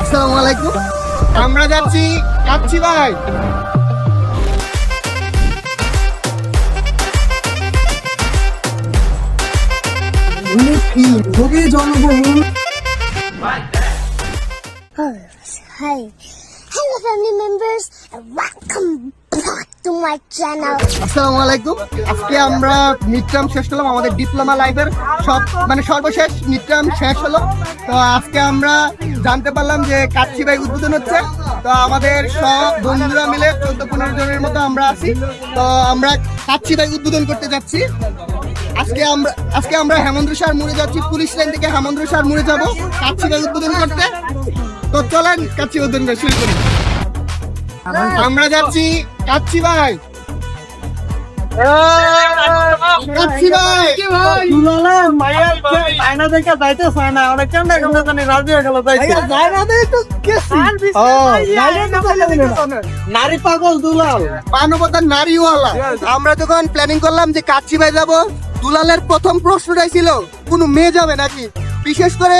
আসসালামু আলাইকুম আমরা যাচ্ছি কাচ্ছি ভাই খুবই জনবহুল Hi. Hello, family members, আসসালামু আলাইকুম আজকে আমরা মিডটার্ম শেষ করলাম, আমাদের ডিপ্লোমা লাইফের সব মানে সর্বশেষ মিডটার্ম শেষ হলো। তো আজকে আমরা জানতে পারলাম যে কাচ্চি ভাই উদ্বোধন হচ্ছে। তো আমাদের সব বন্ধুরা মিলে চোদ্দ পনেরো জনের মতো আমরা আছি। তো আমরা কাচ্চি ভাই উদ্বোধন করতে যাচ্ছি। আজকে আমরা আজকে আমরা হেমন্দ্র সার মুড়ে যাচ্ছি, পুলিশ লাইন থেকে হেমন্দ্র সার মুড়ে যাব কাচ্চি ভাই উদ্বোধন করতে। তো চলেন কাচ্চি উদ্বোধন শুরু করি। আমরা যাচ্ছি কাচ্চি ভাই। নারী পাগল দুলাল। মানবতার নারীওয়ালা। আমরা যখন প্ল্যানিং করলাম যে কাচ্চি ভাই যাব দুলালের প্রথম প্রশ্নটাই ছিল কোনো মেয়ে যাবে নাকি? বিশেষ করে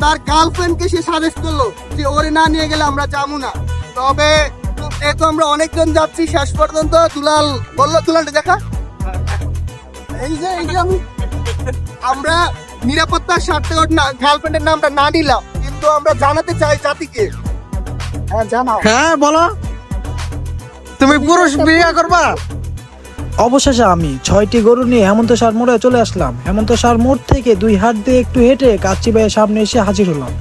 তার গার্লফ্রেন্ডকে সে সাজেস্ট করল যে ওরে না নিয়ে গেলে আমরা যাব না। তবে যেহেতু আমরা অনেকজন যাচ্ছি শেষ পর্যন্ত। দুলাল বলল দুলালটা দেখা? এই যে এই যে আমি আমরা নিরাপত্তার স্বার্থে না গার্লফ্রেন্ডের নামটা না নিলাম কিন্তু আমরা জানাতে চাই জাতিকে। হ্যাঁ জানাও। হ্যাঁ বলো। তুমি পুরুষ বিয়ে করবা? অবশেষে আমি ছয়টি গরু নিয়ে হেমন্ত সার মোড়ে চলে আসলাম। হেমন্ত সার মোড় থেকে দুই হাত দিয়ে একটু হেঁটে কাচ্চি ভাইয়ের সামনে এসে হাজির হলাম।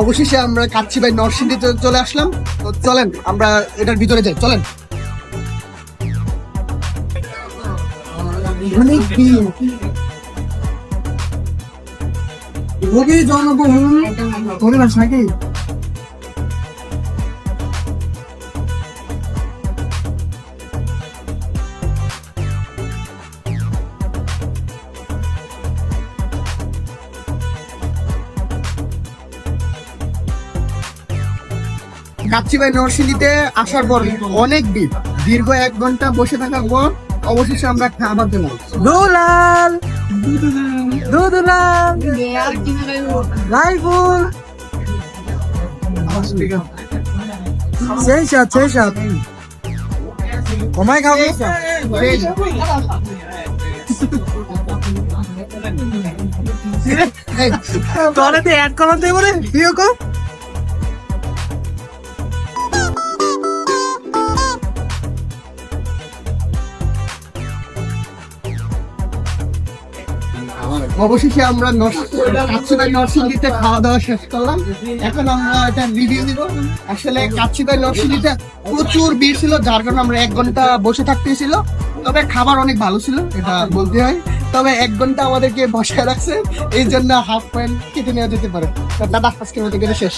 অবশেষে আমরা কাচ্ছি ভাই নরসিংদীতে চলে আসলাম। তো চলেন, আমরা এটার ভিতরে যাই, চলেন। অনেক ভিড়। জনবহুল পরিবেশ নাকি কাচ্চিবাই নরসিংদীতে আসার পর অনেক ভিড়। দীর্ঘ এক ঘণ্টা বসে থাকার পর অবশেষে আমরা খাবার জন্য দুলাল! দুলাল! রাইফুল! সেই সাত সেই সাত। কমাই খাব? তোরে তো অ্যাড করা দেবো রে বিয়ে অবশেষে আমরা কাচ্চিবাই নরসিংদীতে খাওয়া দাওয়া শেষ করলাম। এখন আমরা এটা রিভিউ দিব। আসলে কাচ্চিবাই নরসিংদীতে প্রচুর ভিড় ছিল, যার কারণে আমরা এক ঘণ্টা বসে থাকতে ছিল। তবে খাবার অনেক ভালো ছিল, এটা বলতে হয়। তবে এক ঘণ্টা আমাদেরকে বসায় রাখছে, এই জন্য হাফ প্যান্ট কেটে নেওয়া যেতে পারে। দাদা, আজকের মতো শেষ।